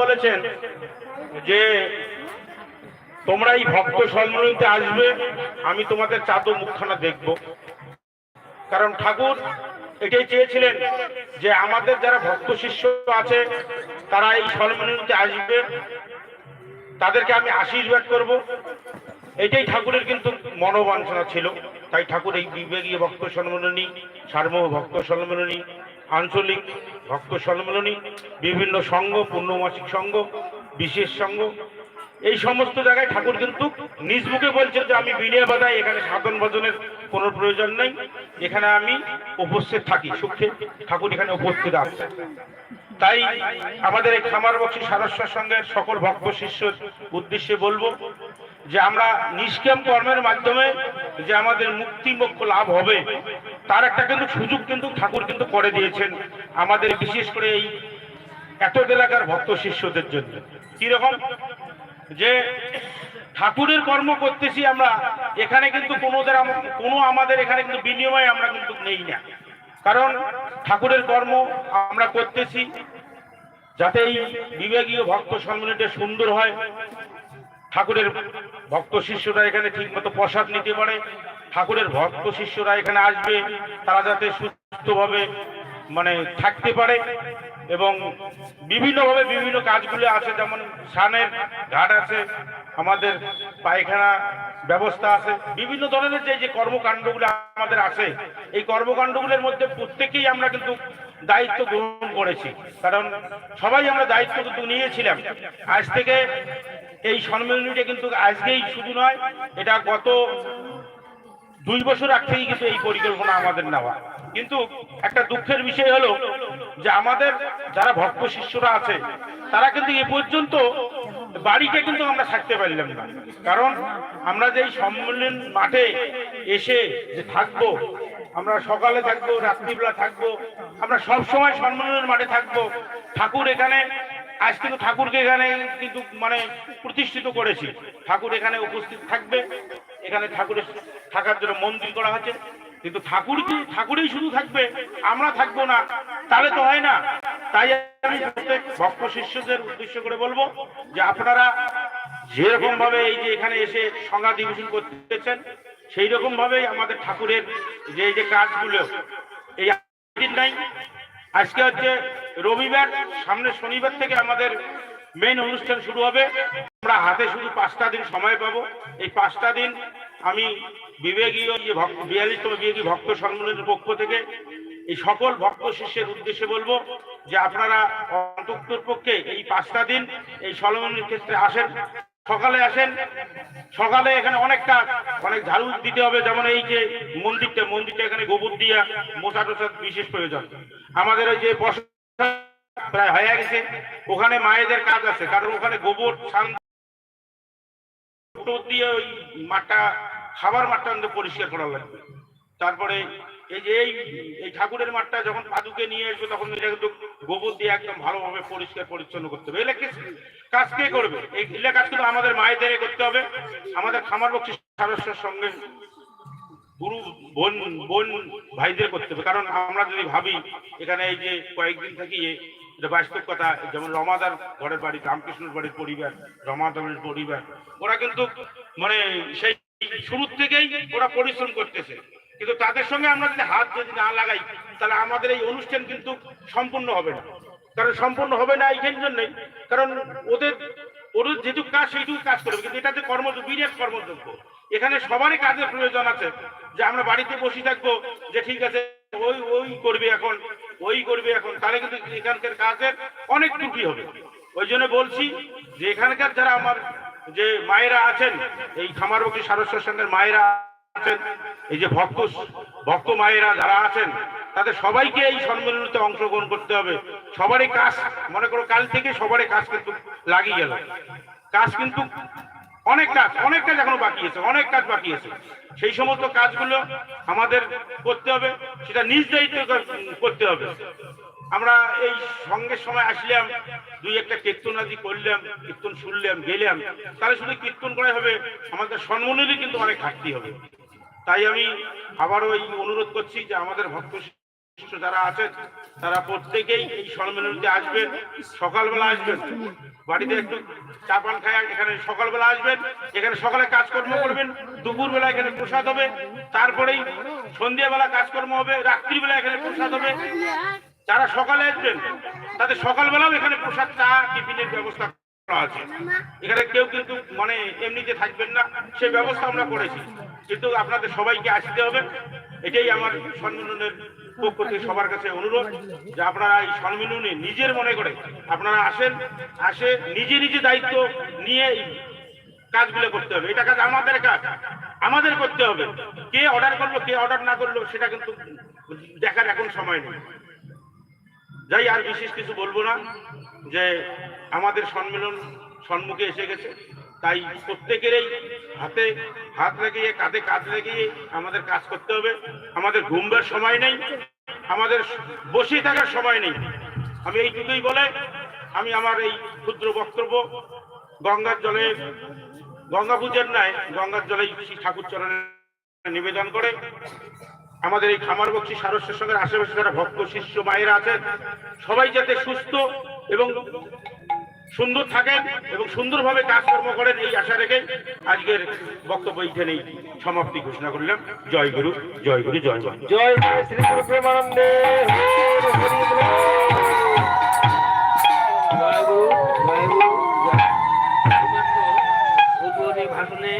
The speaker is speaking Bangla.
বলেছেন যে তোমরা এই ভক্ত সম্মেলনীতে আসবে, আমি তোমাদের চাদর মুখখানা দেখব। কারণ ঠাকুর এটাই চেয়েছিলেন যে আমাদের যারা ভক্ত শিষ্য আছে, তারা এই সম্মেলনীতে আসবে। তাদেরকে আমি আশীর্বাদ করব। এটাই ঠাকুরের কিন্তু মনোবাঞ্ছনা ছিল। তাই ঠাকুর এই বিবেকীয় ভক্ত সম্মেলনী সার্বভৌম ভক্ত সম্মেলনী আঞ্চলিক ভক্ত সম্মেলনী, বিভিন্ন সংঘ, পূর্ণমাসিক সংঘ, বিশেষ সংঘ, এই সমস্ত জায়গায় ঠাকুর কিন্তু নিজ মুখে বলছেন যে আমি বিনয় বাধাই এখানে সাধন ভজনের কোনো প্রয়োজন নেই, এখানে আমি উপস্থিত থাকি, সুখে ঠাকুর এখানে উপস্থিত আছে। তাই আমাদের এই খামার বক্সী সারস্বর সঙ্গে সকল ভক্ত শিষ্যর উদ্দেশ্যে বলব যে আমরা নিষ্কাম কর্মের মাধ্যমে যে আমাদের মুক্তি লাভ হবে তার একটা কিন্তু সুযোগ কিন্তু ঠাকুর কিন্তু করে দিয়েছেন আমাদের বিশেষ করে এই এত এলাকার ভক্ত শিষ্যদের জন্য। কীরকম? যে ঠাকুরের কর্ম করতেছি আমরা, এখানে কিন্তু কোনো কোনো আমাদের এখানে কিন্তু বিনিময়ে আমরা কিন্তু নেই না। কারণ ঠাকুরের কর্ম আমরা করতেছি, যাতে এই বিবেকীয় ভক্ত সম্মেলনটা সুন্দর হয়। ঠাকুরের ভক্ত শিষ্যরা এখানে ঠিক মতো প্রসাদ নিতে পারে। ঠাকুরের ভক্ত শিষ্যরা এখানে আসবে, তারা যাতে সুস্থভাবে মানে থাকতে পারে এবং বিভিন্নভাবে বিভিন্ন কাজগুলো আছে, যেমন স্নানের ঘাট আছে, আমাদের পায়খানা ব্যবস্থা আছে, বিভিন্ন ধরনের যে যে কর্মকাণ্ডগুলো আমাদের আছে, এই কর্মকাণ্ডগুলোর মধ্যে প্রত্যেকেই আমরা কিন্তু দায়িত্ব গ্রহণ করেছি। কারণ সবাই আমরা দায়িত্ব কিন্তু নিয়েছিলাম। আজ থেকে এই সম্মেলনীটা কিন্তু আজকেই শুধু নয়, এটা গত দুই বছর আগ থেকেই কিন্তু এই পরিকল্পনা আমাদের নেওয়া। কিন্তু একটা দুঃখের বিষয় হলো যে আমাদের যারা ভক্ত শিষ্যরা আছে, তারা কিন্তু এ পর্যন্ত বাড়িতে কিন্তু আমরা থাকতে পারলাম না। কারণ আমরা যে সম্মেলন মাঠে এসে যে থাকব, আমরা সকালে থাকব, রাত্রিবেলা থাকব, আমরা সব সময় সম্মেলনের মাঠে থাকব। ঠাকুর এখানে, আজ কিন্তু ঠাকুরকে এখানে কিন্তু মানে প্রতিষ্ঠিত করেছি। ঠাকুর এখানে উপস্থিত থাকবে। এখানে ঠাকুরের থাকার জন্য মন্দির করা হয়েছে। কিন্তু ঠাকুর কি ঠাকুরই শুধু থাকবে, আমরা থাকব না। তাহলে তো হয় না। তাই আমি প্রত্যেক ভক্ত শিষ্যদের উদ্দেশ্য করে বলব যে আপনারা যেরকম ভাবে এই যে এখানে এসে সংজ্ঞা দিবেশন করতেছেন সেই রকম ভাবেই আমাদের ঠাকুরের যে এই যে কাজগুলো, এই দিন নাই। আজকে হচ্ছে রবিবার, সামনে শনিবার থেকে আমাদের মেন অনুষ্ঠান শুরু হবে। আমরা হাতে শুধু পাঁচটা দিন সময় পাবো। এই পাঁচটা দিন আমি বিবেকীয় যে ভক্ত, বিয়াল্লিশতম বিবেকী ভক্ত সম্মেলনের পক্ষ থেকে এই সকল ভক্ত শিষ্যের উদ্দেশ্যে বলব যে আপনারা অন্তর পক্ষে এই পাঁচটা দিন এই সম্মেলনের ক্ষেত্রে আসেন, সকালে আসেন। সকালে এখানে অনেক কাজ অনেক ঝাড়ু দিতে হবে, যেমন এই যে মন্দিরটা মন্দিরটা এখানে গোবর দিয়া মোছা টোছা বিশেষ প্রয়োজন। আমাদের ওই যে প্রায় হয়ে গেছে। ওখানে মায়েদের কাজ আছে, কারণ ওখানে গোবর দিয়ে ওই মাঠটা, খাবার মাঠটা পরিষ্কার করা লাগবে। তারপরে এই যে এই এই ঠাকুরের মাঠটা যখন পাদুকে নিয়ে আসবে তখন এটা কিন্তু গোবর দিয়ে একদম ভালোভাবে পরিষ্কার পরিচ্ছন্ন করতে হবে। এগুলো কাজ কে করবে? এই এগুলো কাজ কিন্তু আমাদের মায়েদের করতে হবে। আমাদের খামার বক্সি সদস্যের সঙ্গে গুরু, বোন বোন ভাইদের করতে হবে। কারণ আমরা যদি ভাবি, এখানে এই যে কয়েকদিন থাকি এটা বাস্তব কথা, যেমন রমাদার ঘরের বাড়ি, রামকৃষ্ণর বাড়ির পরিবার রমাদারের পরিবার, ওরা কিন্তু মানে সেই শুরুর থেকেই ওরা পরিশ্রম করতেছে। কিন্তু তাদের সঙ্গে আমরা যদি হাত যদি না লাগাই, তাহলে আমাদের এই অনুষ্ঠান কিন্তু সম্পূর্ণ হবে না। কারণ সম্পূর্ণ হবে না এই জন্যই, কারণ ওদের ওদের যেটুকু কাজ সেইটুকু কাজ করবে। কিন্তু এটা যে কর্মযোগ্য, বিরাট কর্মযোগ্য। এখানে সবারই কাজের প্রয়োজন আছে, যে আমরা বাড়িতে বসে থাকব, যে ঠিক আছে, ওই ওই করবে এখন, ওই করবে এখন, তাহলে কিন্তু এখানকার কাজের অনেক ত্রুটি হবে। ওই জন্য বলছি, যে এখানকার যারা আমার যে মায়েরা আছেন, এই খামারবতী সারস্বর সঙ্গের মায়েরা এই যে ভক্ত ভক্ত মায়েরা যারা আছেন, তাদের সবাইকে এই সম্মেলনীতে অংশগ্রহণ করতে হবে। সবারই কাজ, মনে করো কাল থেকে সবারই কাজ কিন্তু লাগিয়ে গেল। কাজ কিন্তু অনেক কাজ অনেক কাজ এখনও বাকি আছে, অনেক কাজ বাকি আছে। সেই সমস্ত কাজগুলো আমাদের করতে হবে, সেটা নিজ দায়িত্ব করতে হবে। আমরা এই সঙ্গের সময় আসলাম, দুই একটা কীর্তন আদি করলাম, কীর্তন শুনলাম, গেলাম। তাহলে শুধু কীর্তন করাই হবে, আমাদের সম্মানেরই কিন্তু অনেক ঘাটতি হবে। তাই আমি আবারও এই অনুরোধ করছি যে আমাদের ভক্ত শিষ্য যারা আছেন, তারা প্রত্যেকেই এই সম্মেলনীতে আসবেন, সকালবেলা আসবেন। বাড়িতে একটু চা পান খায়, এখানে সকালবেলা আসবেন, এখানে সকালে কাজকর্ম করবেন, দুপুরবেলা এখানে প্রসাদ হবে, তারপরেই সন্ধ্যাবেলা কাজকর্ম হবে, রাত্রিবেলা এখানে প্রসাদ হবে। যারা সকালে আসবেন, তাদের সকালবেলাও এখানে প্রসাদ, চা, টিফিনের ব্যবস্থা করা আছে। এখানে কেউ কিন্তু মানে এমনিতে থাকবেন না, সে ব্যবস্থা আমরা করেছি। কিন্তু আপনাদের সবাইকে আসতে হবে। এটাই আমার সম্মেলনের পক্ষ থেকে সবার কাছে অনুরোধ যে আপনারা এই সম্মেলনে নিজের মনে করে আপনারা আসেন, আসে নিজে নিজে দায়িত্ব নিয়ে কাজগুলো করতে হবে। এটা কাজ আমাদের কাজ, আমাদের করতে হবে। কে অর্ডার করল, কে অর্ডার না করল, সেটা কিন্তু দেখার এখন সময় নেই। যাই, আর বিশেষ কিছু বলব না যে আমাদের সম্মেলন সম্মুখে এসে গেছে। তাই প্রত্যেকেরই হাতে হাত লাগিয়ে, কাঁধে কাঁধ লাগিয়ে আমাদের কাজ করতে হবে। আমাদের ঘুমবার সময় নেই, আমাদের বসে থাকার সময় নেই। আমি এইটুকুই বলে আমি আমার এই ক্ষুদ্র বক্তব্য। গঙ্গার জলে, গঙ্গা পূজার নয় গঙ্গার জলে ঠাকুর চরণে নিবেদন করে আমাদের এই খামার বক্সি সারস্যের সঙ্গে আশেপাশে যারা ভক্ত, শিষ্য, মায়েরা আছেন, সবাই যাতে সুস্থ এবং সুন্দর থাকেন এবং সুন্দরভাবে কাজকর্ম করেন এই আশা রেখে আজকের বক্তব্য এখানেই সমাপ্তি ঘোষণা করলাম। জয় গুরু জয় গুরু, জয় জয় জয় শ্রী গুরু প্রেমানন্দে ভাষণে